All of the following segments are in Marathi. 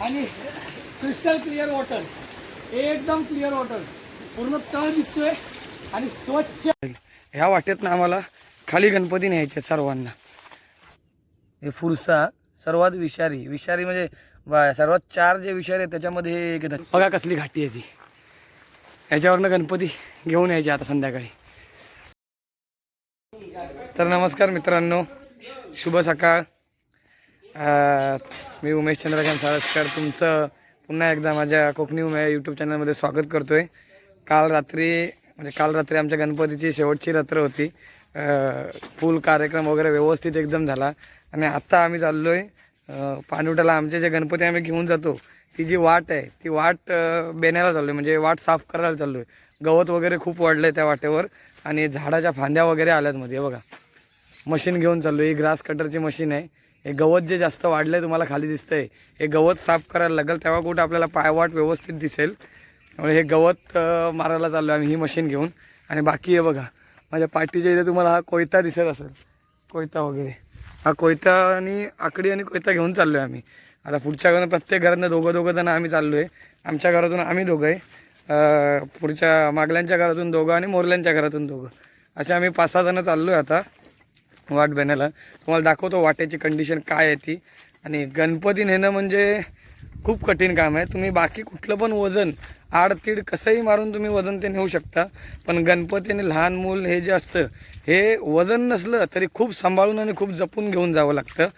आणि क्रिस्टल क्लिअर वॉटर एकदम क्लिअर वॉटर पूर्ण तळ दिसतोय आणि स्वच्छ ह्या वाटेतनं आम्हाला खाली गणपती न्यायचे सर्वांना. हे फुरसा सर्वात विषारी. विषारी म्हणजे सर्वात चार जे विषारी आहेत त्याच्यामध्ये हे एक येतात बघा कसली घाटी आहे ती. याच्यावरनं गणपती घेऊन यायचे आता संध्याकाळी. तर नमस्कार मित्रांनो. शुभ सकाळ. मी उमेश चंद्रकांत साळसकर तुमचं पुन्हा एकदा माझ्या कोकणी उमे यूट्यूब चॅनलमध्ये स्वागत करतो आहे काल रात्री म्हणजे काल रात्री आमच्या गणपतीची शेवटची रात्र होती. फुल कार्यक्रम वगैरे व्यवस्थित एकदम झाला. आणि आत्ता आम्ही चाललो आहे पाणवट्याला आमचे जे गणपती आम्ही घेऊन जातो ती जी वाट आहे ती वाट बेण्याला चाललो आहे म्हणजे वाट साफ करायला चाललो आहे गवत वगैरे खूप वाढलं आहे त्या वाटेवर. आणि झाडाच्या फांद्या वगैरे आल्यात मध्ये बघा. मशीन घेऊन चाललो ही ग्रास कटरची मशीन आहे. हे गवत जे जास्त वाढलं आहे तुम्हाला खाली दिसतंय हे गवत साफ करायला लागेल तेव्हा कुठं आपल्याला पायवाट व्यवस्थित दिसेल. त्यामुळे हे गवत मारायला चाललो आम्ही ही मशीन घेऊन. आणि बाकी हे बघा माझ्या पाठीच्या इथे तुम्हाला हा कोयता दिसत असेल. कोयता वगैरे. हा कोयता आणि आकडी आणि कोयता घेऊन चाललो आहे आम्ही. आता पुढच्या घरात प्रत्येक घरातनं दोघं दोघं जण आम्ही चाललो आहे आमच्या घरातून आम्ही दोघं आहे पुढच्या मागल्यांच्या घरातून दोघं आणि मोरल्यांच्या घरातून दोघं. असे आम्ही पाच सहा जणं चाललो आहे आता. वाट बनायला तुम्हाला दाखवतो वाट्याची कंडिशन काय आहे ती. आणि गणपती नेणं म्हणजे खूप कठीण काम आहे. तुम्ही बाकी कुठलं पण वजन आडतीड कसंही मारून तुम्ही वजन ते नेऊ शकता. पण गणपती आणि लहान मूल हे जे असतं हे वजन नसलं तरी खूप सांभाळून आणि खूप जपून घेऊन जावं लागतं.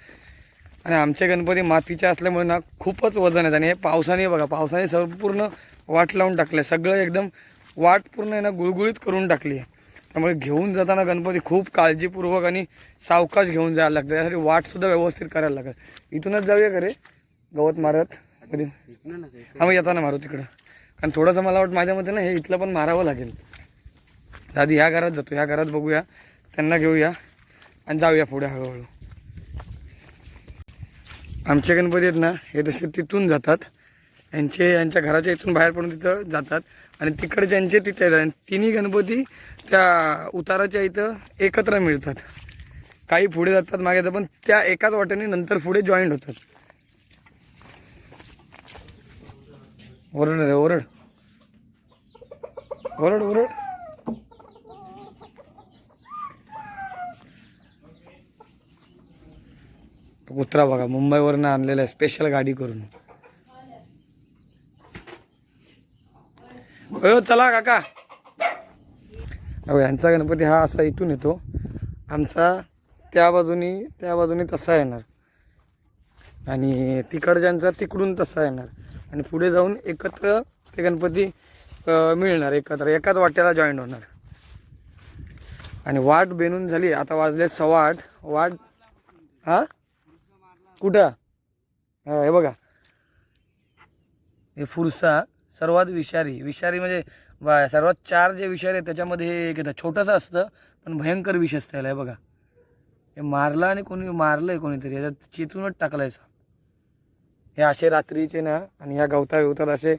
आणि आमचे गणपती मातीचे असल्यामुळे ना खूपच वजन आहेत. आणि हे पावसाने बघा पावसाने संपूर्ण वाट लावून टाकलं सगळं एकदम वाट पूर्ण आहे ना गुळगुळीत करून टाकली आहे त्यामुळे घेऊन जाताना गणपती खूप काळजीपूर्वक आणि सावकाश घेऊन जायला लागतं. त्यासाठी वाटसुद्धा व्यवस्थित करायला लागत इथूनच जाऊया का रे गवत मारत. कधी? हा मग येताना मारू तिकडं. कारण थोडंसं मला वाटतं माझ्या मते ना हे इथलं पण मारावं लागेल. आधी ह्या घरात जातो. ह्या घरात बघूया. त्यांना घेऊया आणि जाऊया पुढे हळूहळू. आमचे गणपती आहेत ना हे तसे तिथून जातात. यांचे यांच्या घराच्या इथून बाहेर पडून तिथं जातात. आणि तिकडे ज्यांचे तिथे येतात आणि तिन्ही गणपती त्या उताराच्या इथं एकत्र मिळतात. काही पुढे जातात मागे जातात पण त्या एकाच वाट्याने नंतर पुढे जॉईंट होतात. ओरड रे ओरड. ओरड ओरड. कुत्रा बघा मुंबईवरनं आणलेला आहे स्पेशल गाडी करून. अयो चला काका. अहो यांचा गणपती हा असा इथून येतो. आमचा त्या बाजूनी त्या बाजूनी तसा येणार. आणि तिकडच्यांचा तिकडून तसा येणार. आणि पुढे जाऊन एकत्र ते गणपती मिळणार एकत्र. एकाच वाट्याला जॉईन होणार. आणि वाट बेनून झाली. आता वाजले सव्वा आठ. वाट हा? कुठं? हे बघा. हे फुरसा सर्वात विषारी. विषारी म्हणजे सर्वात चार जे विषारी आहेत त्याच्यामध्ये हे एक येतं. छोटंसं असतं पण भयंकर विष असतं याला हे बघा. हे मारलं आणि कोणी मारलं आहे कोणीतरी याच्यात चितूनच टाकलाय साप हे असे रात्रीचे ना आणि ह्या गवता गवतात असे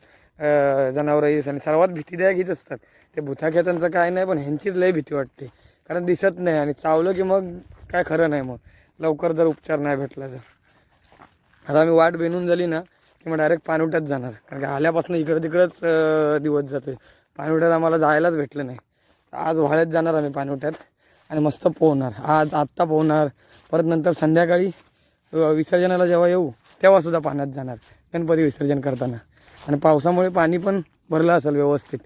जनावर आणि सर्वात भीतीदायक हीच असतात. ते भुताख्यातांचं काय नाही पण ह्यांचीच लय भीती वाटते. कारण दिसत नाही आणि चावलं की मग काय खरं नाही मग. लवकर जर उपचार नाही भेटला तर. आता आम्ही वाट बेनून झाली ना की मग डायरेक्ट पाणवट्यात जाणार. कारण की आल्यापासून इकडं तिकडंच दिवस जातोय. पाणवट्यात आम्हाला जायलाच भेटलं नाही. आज वाळ्यात जाणार आम्ही पाणवट्यात आणि मस्त पोहणार. आज आत्ता पोहणार. परत नंतर संध्याकाळी विसर्जनाला जेव्हा येऊ तेव्हा सुद्धा पाण्यात जाणार. गणपती विसर्जन करताना. आणि पावसामुळे पाणी पण भरलं असेल व्यवस्थित.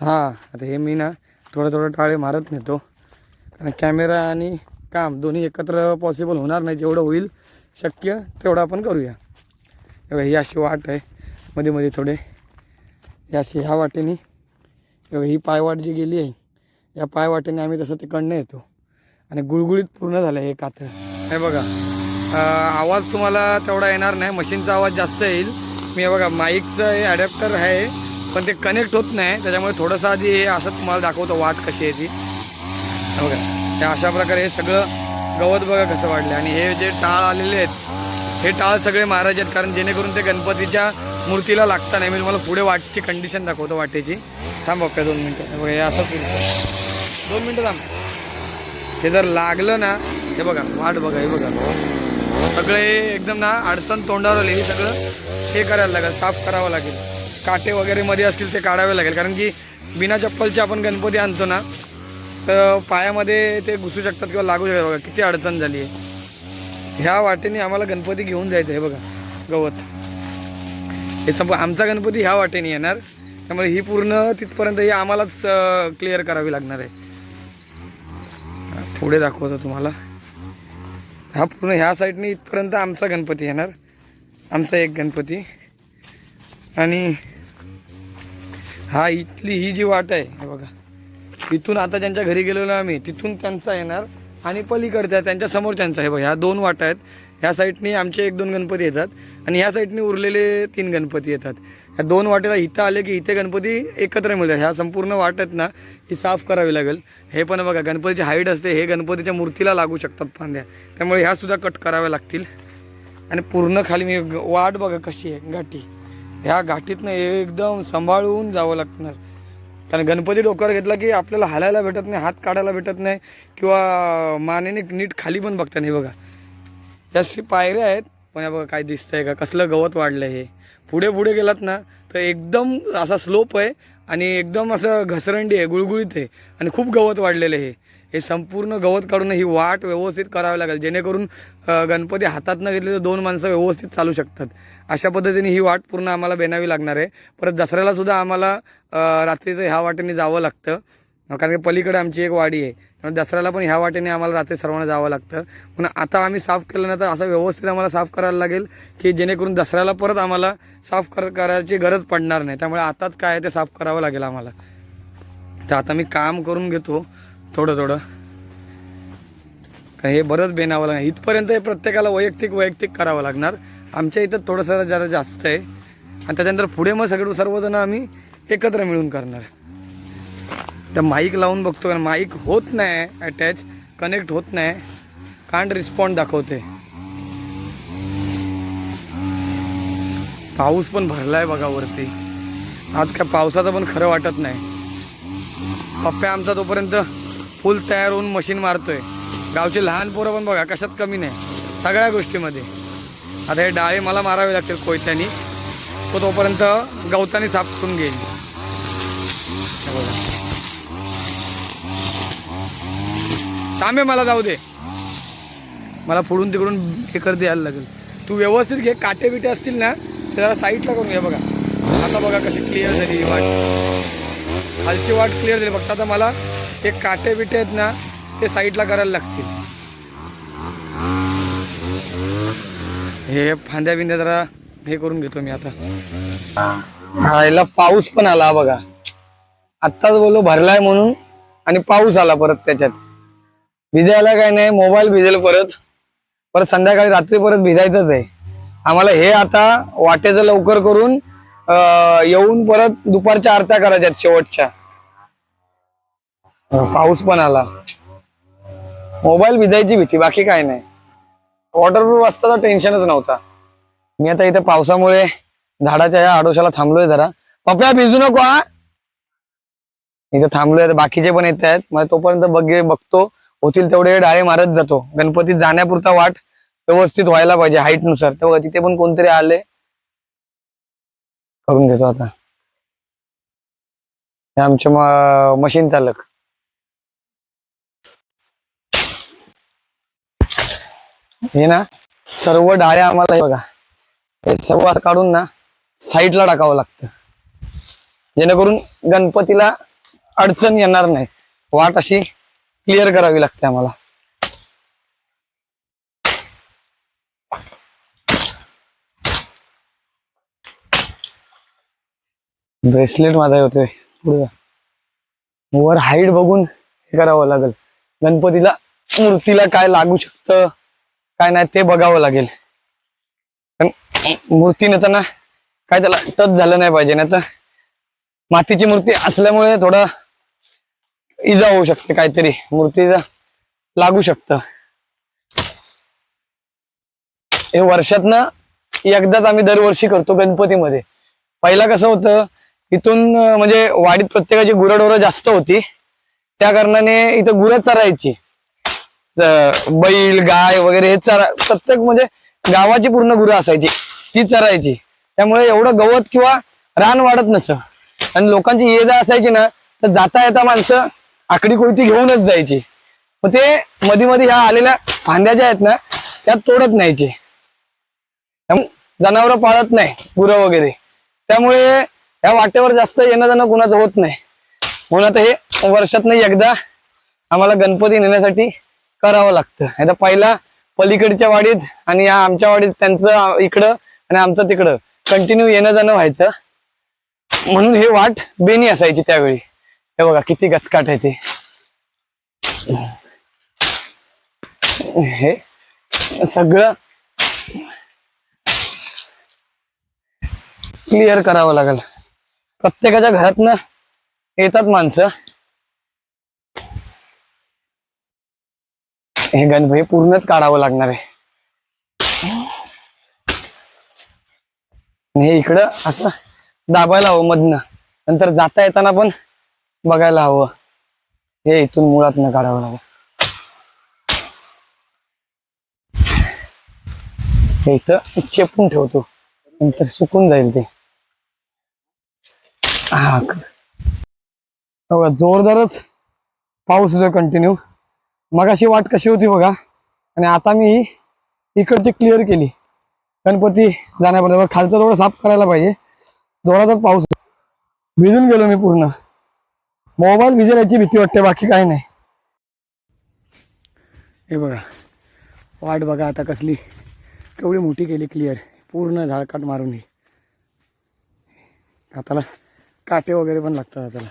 हां आता हे मी ना थोडं थोडं टाळे मारत नेतो. कारण कॅमेरा आणि काम दोन्ही एकत्र पॉसिबल होणार नाही. जेवढं होईल शक्य तेवढं आपण करूया. हे बघा, ही अशी वाट आहे. मध्ये मध्ये थोडे याशी अशी ह्या वाटेने. बघा, ही पायवाट जी गेली आहे या पायवाटेने आम्ही तसं तिकडनं येतो. आणि गुळगुळीत पूर्ण झालं आहे हे कातळ. हे बघा आवाज तुम्हाला तेवढा येणार नाही. मशीनचा आवाज जास्त येईल. मी बघा माईकचं हे ॲडॅप्टर आहे पण ते कनेक्ट होत नाही. त्याच्यामुळे थोडंसं आधी हे असं तुम्हाला दाखवतो वाट कशी आहे ती. बघा हे अशा प्रकारे हे सगळं गवत बघा कसं वाढलं आणि हे जे टाळ आलेले आहेत हे टाळ सगळे महाराज आहेत कारण जेणेकरून ते गणपतीच्या मूर्तीला लागता नाही. मी तुम्हाला पुढे वाटची कंडिशन दाखवतो वाटेची. थांब बघा दोन मिनटं. हे बघा हे असं दोन मिनटं थांब. हे जर लागलं ना हे बघा वाट बघा हे बघा. सगळे एकदम ना अडचण तोंडावर आली. हे सगळं हे करायला लागेल साफ करावं लागेल. काटे वगैरे मध्ये असतील ते काढावे लागेल. कारण की बिना चप्पलचे आपण गणपती आणतो ना तर पायामध्ये ते घुसू शकतात किंवा लागू शकतात बघा किती अडचण झाली आहे. ह्या वाटेने आम्हाला गणपती घेऊन जायचं आहे बघा गवत. हे संप आमचा गणपती ह्या वाटेने येणार. त्यामुळे ही पूर्ण तिथपर्यंत ही आम्हालाच क्लिअर करावी लागणार आहे. पुढे दाखवतो तुम्हाला. हा पूर्ण ह्या साईडने इथपर्यंत आमचा गणपती येणार. आमचा एक गणपती. आणि हा इथली ही जी वाट आहे हे बघा. इथून आता ज्यांच्या घरी गेलेलो आम्ही तिथून त्यांचा येणार आणि पलीकडचा त्यांच्यासमोर त्यांचा हे बघ ह्या दोन वाटा आहेत. ह्या साईडनी आमचे एक दोन गणपती येतात आणि ह्या साईडनी उरलेले तीन गणपती येतात. ह्या दोन वाटेला इथं आले की इथे गणपती एकत्र मिळतात. ह्या संपूर्ण वाट आहेत ना ही साफ करावी लागेल. हे पण बघा गणपतीची हाईट असते हे गणपतीच्या मूर्तीला लागू शकतात फांद्या. त्यामुळे ह्या सुद्धा कट कराव्या लागतील. आणि पूर्ण खाली मी वाट बघा कशी आहे घाटी ह्या घाटीतनं एकदम सांभाळून जावं लागणार. कारण गणपती डोक्यावर घेतला की आपल्याला हालायला भेटत नाही हात काढायला भेटत नाही किंवा मानेने नीट खाली पण बघता नाही बघा. या पायऱ्या आहेत पण या बघा काय दिसतंय का कसलं गवत वाढलं हे. पुढे पुढे गेलात ना तर एकदम असा स्लोप आहे आणि एकदम असं घसरंडी आहे गुळगुळीत आहे आणि खूप गवत वाढलेलं आहे हे. संपूर्ण गवत काढून ही वाट व्यवस्थित करावी लागेल जेणेकरून गणपती हातात न घेतले तर दोन माणसं व्यवस्थित चालू शकतात. अशा पद्धतीने ही वाट पूर्ण आम्हाला बेनावी लागणार आहे. परत दसऱ्यालासुद्धा आम्हाला रात्रीचं ह्या वाटेने जावं लागतं. कारण की पलीकडे आमची एक वाडी आहे. त्यामुळे दसऱ्याला पण ह्या वाटेने आम्हाला रात्री सर्वांना जावं लागतं. पण आता आम्ही साफ केल्यानंतर असं व्यवस्थित आम्हाला साफ करायला लागेल की जेणेकरून दसऱ्याला परत आम्हाला साफ कर करायची गरज पडणार नाही. त्यामुळे आताच काय आहे ते साफ करावं लागेल आम्हाला. तर आता मी काम करून घेतो थोडं थोडं. कारण हे बरंच बेनावं लागणार. इथपर्यंत हे प्रत्येकाला वैयक्तिक वैयक्तिक करावं लागणार. आमच्या इथं थोडंसं जरा जास्त आहे. आणि त्याच्यानंतर पुढे मग सगळं सर्वजण आम्ही एकत्र मिळून करणार. तर माईक लावून बघतो कारण माईक होत नाही अटॅच कनेक्ट होत नाही. कांड रिस्पॉन्ड दाखवते. पाऊस पण भरलाय बघा वरती. आज काय पावसाचं पण खरं वाटत नाही. पप्प्या आमचा तोपर्यंत फुल तयार होऊन मशीन मारतोय. गावचे लहान पोरं पण बघा कशात कमी नाही. सगळ्या गोष्टीमध्ये. आता हे डाळे मला मारावे लागतील कोयत्यानी. तो तोपर्यंत गवतानी साफ करून घेईल बघा थांबे मला जाऊ दे. मला पुढून तिकडून हे करते यायला लागेल. तू व्यवस्थित घे काटे बिटे असतील ना ते जरा साईडला करून घे बघा. आता बघा कशी क्लिअर झाली वाट. खालची वाट क्लिअर झाली. फक्त आता मला हे काटे बिटे आहेत ना ते साईडला करायला लागतील. हे फांद्या बिंद्या जरा हे करून घेतो मी आता. हा याला पाऊस पण आला बघा. आत्ताच बोललो भरलाय म्हणून. आणि पाऊस आला परत त्याच्यात. भिजायला काय नाही मोबाईल भिजेल परत. परत संध्याकाळी रात्री परत भिजायचंच आहे. आम्हाला हे आता वाटेचं लवकर करून येऊन परत दुपारच्या आरत्या करायच्या शेवटच्या. पाऊस पण आला. मोबाईल भिजायची भीती बाकी काय नाही. वॉटरप्रूफ असता तर टेन्शनच नव्हता. मी आता इथे पावसामुळे झाडाच्या या आडोशाला थांबलोय जरा. पप्या भिजू नको हा. इथं थांबलोय आता बाकीचे पण येत आहेत. मग तोपर्यंत बघे बघतो होतील तेवढे डाळे मारत जातो. गणपती जाण्यापुरता वाट व्यवस्थित व्हायला पाहिजे हाईटनुसार तेव्हा तिथे पण कोणतरी आले. करून घेतो आता. आमचे मशीन चालक. हे ना सर्व डाळ्या आम्हाला हे बघा. हे सर्व काढून ना साईडला टाकावं लागतं. जेणेकरून गणपतीला अडचण येणार नाही. वाट अशी क्लिअर करावी लागते आम्हाला. ब्रेसलेट माझा होतोय पुढे वर हाईट बघून हे करावं लागेल. गणपतीला मूर्तीला काय लागू शकतं काय नाही ते बघावं लागेल. कारण मूर्ती नेताना काय त्याला टच झालं नाही पाहिजे. नाही तर मातीची मूर्ती असल्यामुळे थोडं इजा होऊ शकते काहीतरी. मूर्तीला लागू शकतं. हे वर्षातनं एकदाच आम्ही दरवर्षी करतो गणपतीमध्ये. पहिला कसं होतं इथून म्हणजे वाडीत प्रत्येकाची गुरंढोरं जास्त होती. त्या कारणाने इथं गुरं चरायची. बैल गाय वगैरे हे चरा प्रत्येक म्हणजे गावाची पूर्ण गुरं असायची. ती चरायची. त्यामुळे एवढं गवत किंवा रान वाढत नसं. आणि लोकांची ये जा असायची ना तर जाता येता माणसं आकडी कोयती घेऊनच जायची. मग ते मध्ये मध्ये ह्या आलेल्या फांद्या ज्या आहेत ना त्या तोडत न्यायचे. जनावर पाळत नाही गुरं वगैरे. त्यामुळे या वाटेवर जास्त येणं जाणं कुणाचं होत नाही. म्हणून आता हे वर्षात एकदा आम्हाला गणपती नेण्यासाठी करावं लागतं. आता पहिला पलीकडच्या वाडीत आणि या आमच्या वाडीत त्यांचं इकडं आणि आमचं तिकडं कंटिन्यू येणं जाणं व्हायचं. म्हणून हे वाट बेनी असायची त्यावेळी. हे बघा किती गचकाट आहे ते. हे सगळं क्लिअर करावं लागेल. प्रत्येकाच्या घरातनं येतात माणसं. हे गणपती पूर्णच काढावं लागणार आहे. हे इकडं असं दाबायला हवं मधनं. नंतर जाता येताना पण बघायला हवं. हे इथून मुळात न काढावं लागेल. हे इथं चेपून ठेवतो. नंतर सुकून जाईल ते. हा बघा जोरदारच पाऊस होतोय कंटिन्यू मग अशी वाट कशी होती बघा. आणि आता मी इकडची क्लिअर केली. गणपती जाण्यापर्यंत खालचं थोडं साफ करायला पाहिजे. जोरातच पाऊस भिजून गेलो मी पूर्ण. मोबाईल विजण्याची भीती वाटते बाकी काही नाही. हे बघा वाट बघा आता कसली. केवढी मोठी केली क्लिअर पूर्ण झाडकाट मारून ही. हाताला काटे वगैरे पण लागतात हाताला.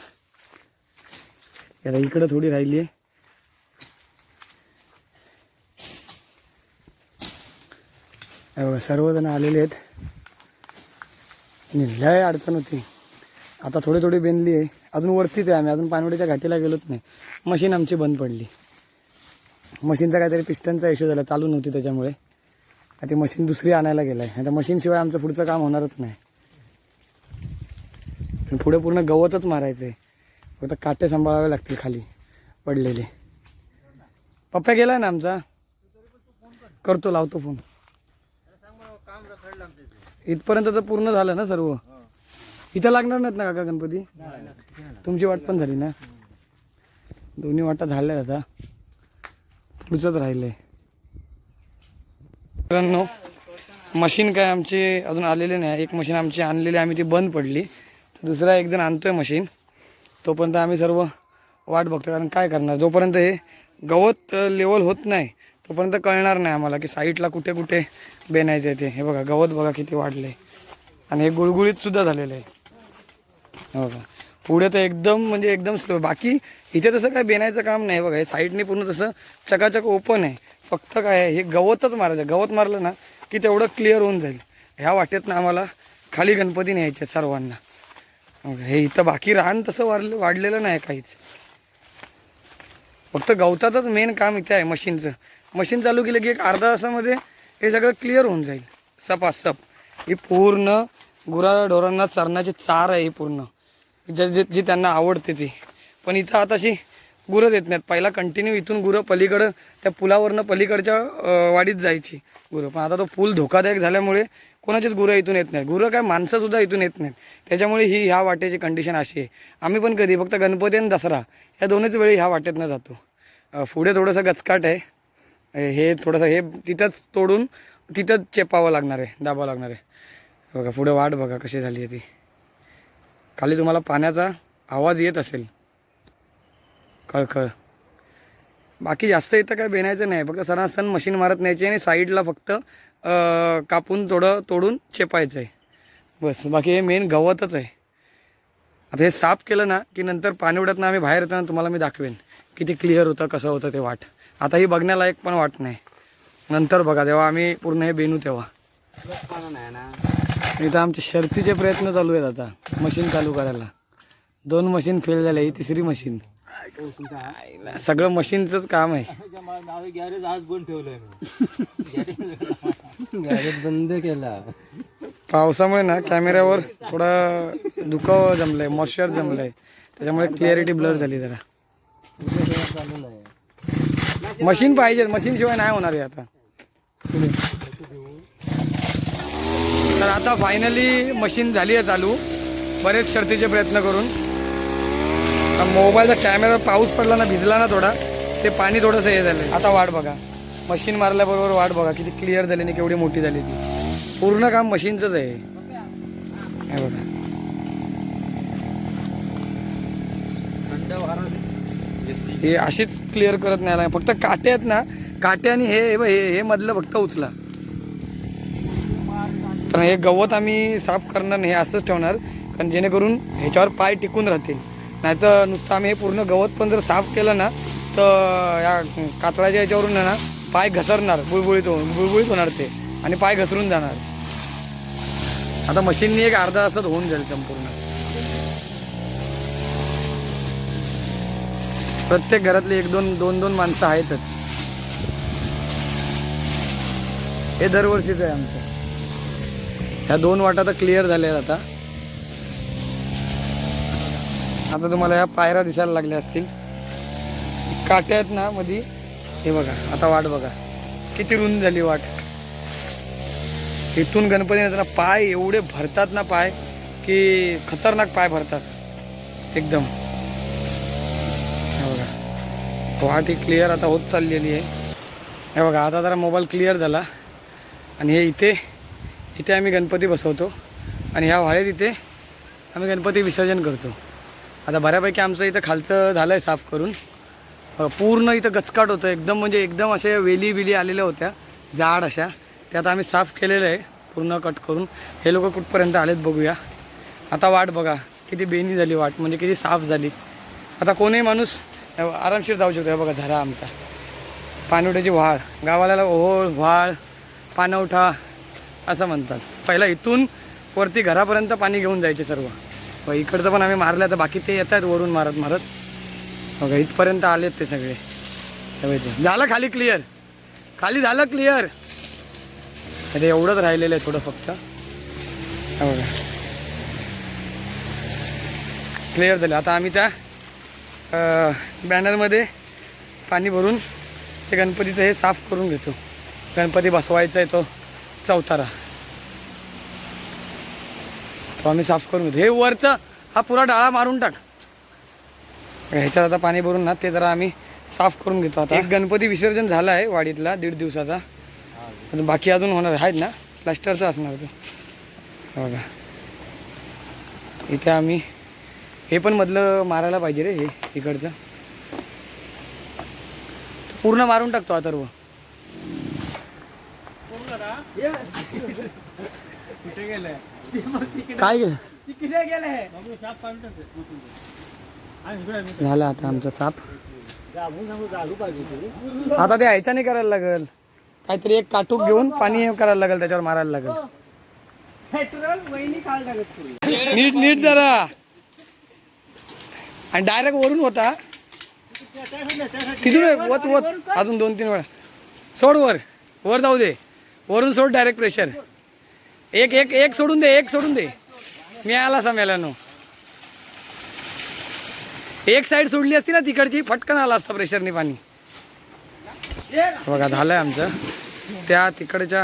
आता इकडं थोडी राहिली आहे. सर्वजण आलेले आहेत. आणि लय अडचण होती. आता थोडी थोडी बेनली आहे. अजून वरतीच आहे आम्ही. अजून पानवडीच्या घाटीला गेलोच नाही. मशीन आमची बंद पडली. मशीनचा काहीतरी पिस्टनचा इश्यू झाला. चालू नव्हती त्याच्यामुळे. आता ती मशीन दुसरी आणायला गेलं आहे आता मशीनशिवाय आमचं पुढचं काम होणारच नाही. पण पुढे पूर्ण गवतच मारायचं आहे फक्त काटे सांभाळावे लागतील खाली. पडलेले. पप्पा गेला ना आमचा? करतो लावतो फोन इथपर्यंत तर पूर्ण झालं ना सर्व? इथं लागणार नाहीत ना काका गणपती? तुमची वाट पण झाली ना? दोन्ही वाटा झाल्या आता. पुढचंच राहिलंय. मित्रांनो मशीन काय आमची अजून आलेले नाही. एक मशीन आमची आणलेली आम्ही ती बंद पडली. दुसरा एक जण आणतोय मशीन. तोपर्यंत आम्ही सर्व वाट बघतो कारण काय करणार? जोपर्यंत हे गवत लेवल होत नाही तोपर्यंत कळणार नाही आम्हाला की साईडला कुठे कुठे बेनायचं आहे ते. हे बघा गवत बघा किती वाढले आणि हे गुळगुळीत सुद्धा झालेलं आहे. हो का? पुढे तर एकदम म्हणजे एकदम स्लो बाकी इथे तसं काय बेनायचं काम नाही बघा. हे साईडने पूर्ण तसं चकाचक ओपन आहे. फक्त काय आहे हे गवतच मारायचं. गवत मारलं ना की तेवढं क्लिअर होऊन जाईल. ह्या वाटेतनं आम्हाला खाली गणपती न्यायचे आहेत सर्वांना. हो का? हे इथं बाकी रान तसं वाढलं वाढलेलं नाही काहीच. फक्त गवताचंच मेन काम इथे आहे मशीनचं. मशीन चालू केलं की एक अर्धा तासामध्ये हे सगळं क्लिअर होऊन जाईल. सपासप. ही पूर्ण गुराढोरांना चरण्याची चरणाची चार आहे पूर्ण. जे जे जी त्यांना आवडते ती. पण इथं आता अशी गुरं देत नाहीत. पहिला कंटिन्यू इथून गुरं पलीकडं त्या पुलावरनं पलीकडच्या वाडीत जायची गुरं. पण आता तो पूल धोकादायक झाल्यामुळे कोणाचीच गुरं इथून येत नाहीत. गुरं काय माणसंसुद्धा इथून येत नाहीत. त्याच्यामुळे ही ह्या वाटेची कंडिशन अशी आहे. आम्ही पण कधी फक्त गणपती आणि दसरा या दोन्हीच वेळी ह्या वाटेतनं जातो. पुढे थोडंसं गचकाट आहे. हे थोडंसं हे तिथंच तोडून तिथंच चेपावं लागणार आहे दाबावं लागणार आहे. बघा पुढे वाट बघा कशी झाली आहे ती. खाली तुम्हाला पाण्याचा आवाज येत असेल. कळकळ बाकी जास्त इथं काय बेनायचं नाही फक्त सणासण मशीन मारत न्यायची आणि साईडला फक्त कापून थोडं तोडून चेपायचं आहे बस बाकी हे मेन गवतच आहे. आता हे साफ केलं ना की नंतर पाणी उडत आम्ही बाहेर येताना तुम्हाला मी दाखवेन. किती क्लिअर होतं कसं होतं ते वाट. आता ही बघण्यालायक पण वाट नाही. नंतर बघा जेव्हा आम्ही पूर्ण हे बेनू तेव्हा. इथं आमचे शर्तीचे प्रयत्न चालू आहेत आता. मशीन चालू करायला. दोन मशीन फेल झाले ही तिसरी मशीन. सगळं मशीनचंच काम आहे. गॅरेज आज बंद ठेवलंय गॅरेज बंद केला. पावसामुळे ना कॅमेऱ्यावर थोडा दुखाव जमलंय मॉइश्चर जमलंय. त्याच्यामुळे क्लिअरिटी ब्लर झाली जरा. मशीन पाहिजे मशीन शिवाय नाही होणार आहे आता. तर आता फायनली मशीन झाली आहे चालू. बरेच शर्तीचे प्रयत्न करून. मोबाईलचा कॅमेरा पाऊस पडला ना भिजला ना थोडा ते पाणी थोडंसं हे झालं आता वाट बघा. मशीन मारल्याबरोबर वाट बघा किती क्लिअर झाली आणि केवढी मोठी झाली ती. पूर्ण काम मशीनचंच आहे. हे बघा. हे अशीच क्लिअर करत नाही फक्त काटे आहेत ना काटे आणि हे हे हे मधलं फक्त उचला. कारण हे गवत आम्ही साफ करणार नाही हे असंच ठेवणार. कारण जेणेकरून ह्याच्यावर पाय टिकून राहतील. नाहीतर नुसतं आम्ही हे पूर्ण गवत पण जर साफ केलं ना तर या कातळाच्या ह्याच्यावरून ना पाय घसरणार बुळबुळीत होऊन बुळबुळीत होणार ते. आणि पाय घसरून जाणार. आता मशीननी एक अर्धा तासात होऊन जाईल संपूर्ण. प्रत्येक घरातले एक दोन दोन दोन माणसं आहेतच. हे दरवर्षीच आहे आमचं. ह्या दोन वाटा तर क्लिअर झाल्या आहेत आता. आता तुम्हाला ह्या पायऱ्या दिसायला लागल्या असतील. काट्या आहेत ना मधी. हे बघा आता वाट बघा. किती रुंद झाली वाट. इथून गणपती येताना पाय एवढे भरतात ना पाय की खतरनाक पाय भरतात. एकदम. हे बघा. वाट ही क्लिअर आता होत चाललेली आहे. हे बघा आता जरा मोबाईल क्लिअर झाला. आणि हे इथे इथे आम्ही गणपती बसवतो आणि ह्या वाळेत इथे आम्ही गणपती विसर्जन करतो. आता बऱ्यापैकी आमचं इथं खालचं झालं आहे साफ करून. पूर्ण इथं गचकाट होतं. एकदम म्हणजे एकदम असे वेली बिली आलेल्या होत्या. जाड अशा. ते आता आम्ही साफ केलेलं आहे. पूर्ण कट करून. हे लोक कुठपर्यंत आलेत बघूया. आता वाट बघा. किती बेनी झाली वाट. म्हणजे किती साफ झाली. आता कोणीही माणूस आरामशीर जाऊ शकतो. बघा झरा आमचा. पानवट्याची व्हाळ. गावाला ओहोळ व्हाळ पानवठा असं म्हणतात. पहिला इथून वरती घरापर्यंत पाणी घेऊन जायचे सर्व. व इकडचं पण आम्ही मारलं तर बाकी ते येत आहेत वरून मारत मारत. बघा इथपर्यंत आलेत ते सगळे. झालं खाली क्लिअर खाली झालं क्लिअर अरे एवढंच राहिलेलं आहे थोडं फक्त. बघा. क्लिअर झालं. आता आम्ही त्या बॅनरमध्ये पाणी भरून ते गणपतीचं हे साफ करून घेतो. गणपती बसवायचा आहे तो. चौतारा तो आम्ही साफ करून घेतो. हे वरचा हा पुरा डाळा मारून टाक. ह्याच्यात आता पाणी भरून ना ते जरा आम्ही साफ करून घेतो आता. एक गणपती विसर्जन झाला आहे वाडीतला दीड दिवसाचा. आता बाकी अजून होणार आहेत ना? प्लास्टरचा असणार तो बघा. इथे आम्ही हे पण मधलं मारायला पाहिजे रे हे इकडचं. पूर्ण मारून टाकतो अथर्व काय गेलं झालं आता आमचा साप. आता ते ह्याच्याने करायला लागल. काहीतरी एक काटूक घेऊन पाणी हे करायला लागेल त्याच्यावर मारायला लागेल. नीट नीट जरा. आणि डायरेक्ट वरून होता तिथून वत वत. अजून दोन तीन वेळा. सोड वर. वर जाऊ दे. वरून सोड डायरेक्ट प्रेशर एक एक एक सोडून दे एक सोडून दे. मी आला साम्यालानो एक साईड सोडली असती ना तिकडची फटकन आला असता प्रेशरने पाणी. बघा झालंय आमचं. त्या तिकडच्या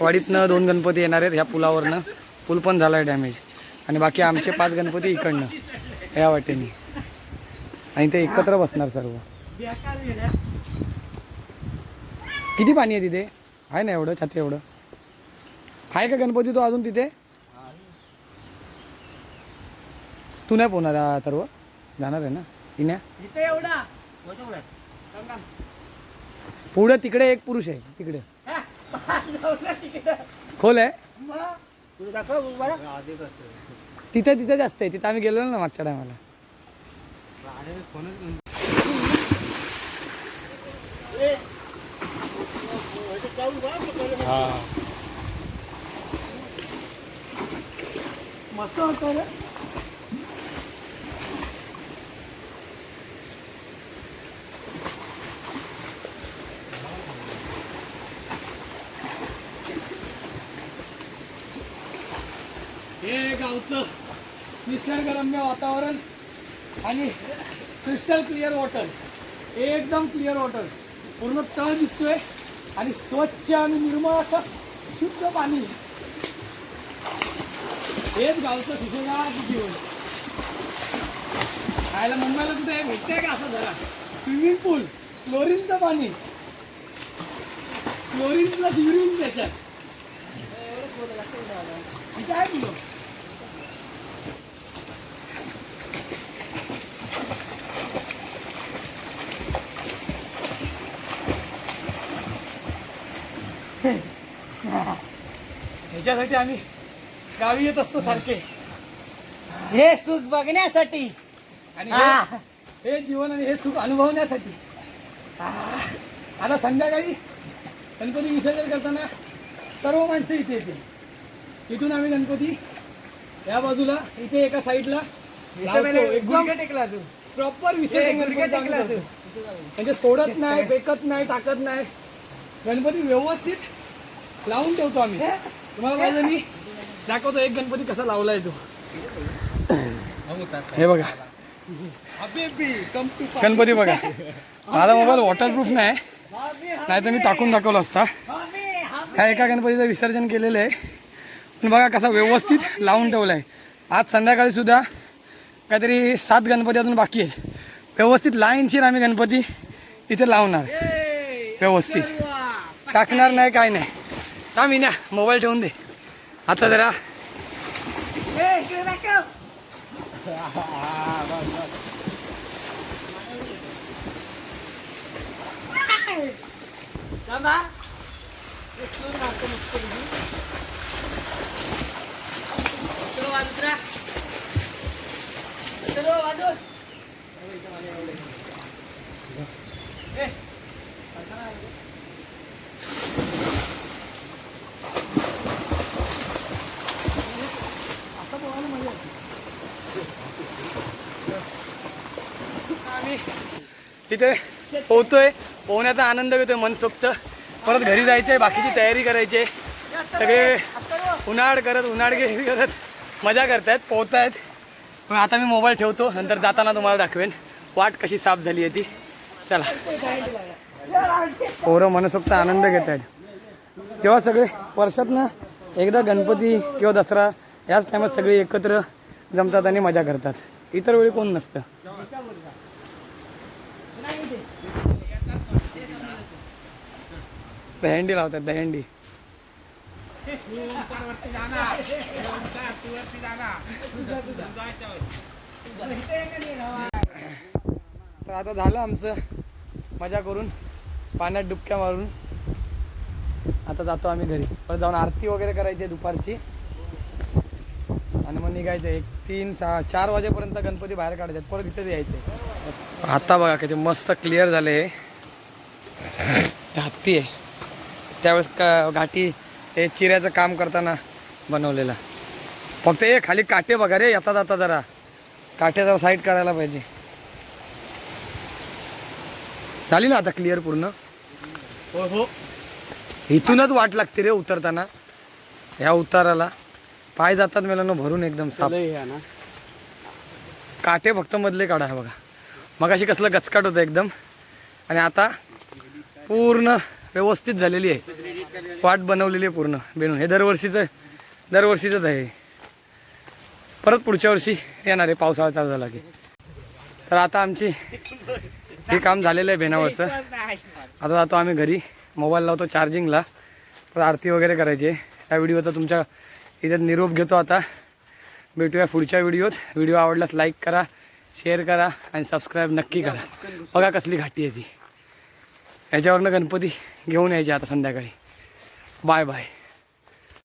वाडीतनं दोन गणपती येणार आहेत ह्या पुलावरनं. पूल पण झालाय डॅमेज आणि बाकी आमचे पाच गणपती इकडनं या वाटेने. आणि ते एकत्र बसणार सर्व. किती पाणी आहे तिथे? आहे ना एवढं? छाती एवढं? आहे का गणपती तो अजून तिथे? तू नाही पोहणार सर्व जाणार आहे ना? इन्या? पुढे तिकडे एक पुरुष आहे तिकडे. खोल आहे. तिथे तिथे जास्त आहे. तिथे आम्ही गेलो ना मागच्या टायमाला मस्त होतं रे हे गावचं निसर्गरम्य वातावरण आणि क्रिस्टल क्लिअर वॉटर एकदम क्लिअर वॉटर पूर्ण तळ दिसतोय. आणि स्वच्छ आणि निर्मळ असं शुद्ध पाणी. हेच गावचं सुशेगात जीवन खायला मुंबईला कुठे हे भेटतंय का असं जरा? स्विमिंग पूल क्लोरीनचं पाणी. क्लोरीन प्लस युरिन त्याच्यात इथे आहे किलो ह्याच्यासाठी आम्ही गावी येत असतो सारखे. हे सुख बघण्यासाठी. आणि हा. जीवन आणि हे सुख अनुभवण्यासाठी. आह. आता संध्याकाळी गणपती विसर्जन करताना सर्व माणसं इथे येतील. इथून आम्ही गणपती या बाजूला इथे एका साईडला लावतो. एकदम प्रॉपर विसर्जन आम्ही करतो. म्हणजे सोडत नाही फेकत नाही टाकत नाही. गणपती व्यवस्थित लावून ठेवतो आम्ही. तुम्हाला पाहिजे मी दाखवतो एक गणपती कसा लावलाय तो. हे बघा. गणपती बघा. माझा मोबाईल वॉटरप्रूफ नाही. नाही तर मी टाकून दाखवला असता. ह्या एका गणपतीचं विसर्जन केलेलं आहे. पण बघा कसा व्यवस्थित लावून ठेवला आहे आज संध्याकाळी सुद्धा काहीतरी सात गणपती अजून बाकी आहेत. व्यवस्थित लाईनशीर आम्ही गणपती इथे लावणार. व्यवस्थित. टाकणार नाही काय नाही. का मी ना मोबाईल ठेवून दे. आता जरा आम्ही तिथे पोहतोय पोहण्याचा आनंद घेतोय मनसोक्त परत घरी जायचंय बाकीची तयारी करायची. आहे. सगळे उन्हाळ करत उन्हाळगिरी करत मजा करतायत पोहतायत. पण आता मी मोबाईल ठेवतो नंतर जाताना तुम्हाला दाखवेन. वाट कशी साफ झाली आहे ती. चला. पोरं मनसोक्त आनंद घेत आहेत तेव्हा सगळे? वर्षात ना एकदा गणपती किंवा दसरा याच टायमात सगळे एकत्र जमतात आणि मजा करतात. इतर वेळी कोण नसतं. दहंडी लावतात दहंडी तर आता झालं आमचं मजा करून पाण्यात डुबक्या मारून. आता जातो आम्ही घरी. परत जाऊन आरती वगैरे करायची आहे दुपारची. आणि मग निघायचं एक तीन सहा चार वाजेपर्यंत गणपती बाहेर काढायचे परत इथेच यायचं. आता बघा किती मस्त क्लिअर झाले हे हत्ती आहे. त्यावेळेस का घाटी हे चिऱ्याचं काम करताना बनवलेलं. फक्त हे खाली काटे बघा रे येता जाता जरा. काटे जरा साईड करायला पाहिजे. झाली ना आता क्लिअर पूर्ण? हो हो. इथूनच वाट लागते रे उतरताना. ह्या उताराला. पाय जातात मेलांना भरून एकदम साफ काटे फक्त मधले काढा बघा. मग अशी कसलं गचकाट होतं एकदम. आणि आता पूर्ण व्यवस्थित झालेली आहे. वाट बनवलेली आहे पूर्ण बेनून हे दरवर्षीचं दरवर्षीचंच आहे. परत पुढच्या वर्षी येणार आहे. पावसाळा चालू झाला की. तर आता आमची हे काम झालेलं आहे बेनावरचं आता जातो आम्ही घरी. मोबाईल लावतो चार्जिंगला. परत आरती वगैरे करायची आहे. या व्हिडिओचा तुमच्या इथे निरोप घेतो आता. भेटूया पुढच्या व्हिडिओत. व्हिडिओ आवडल्यास लाईक करा शेअर करा आणि सबस्क्राईब नक्की करा. बघा कसली घाटी आहे ती. याच्यावरनं गणपती घेऊन यायचे आता संध्याकाळी. Bye bye.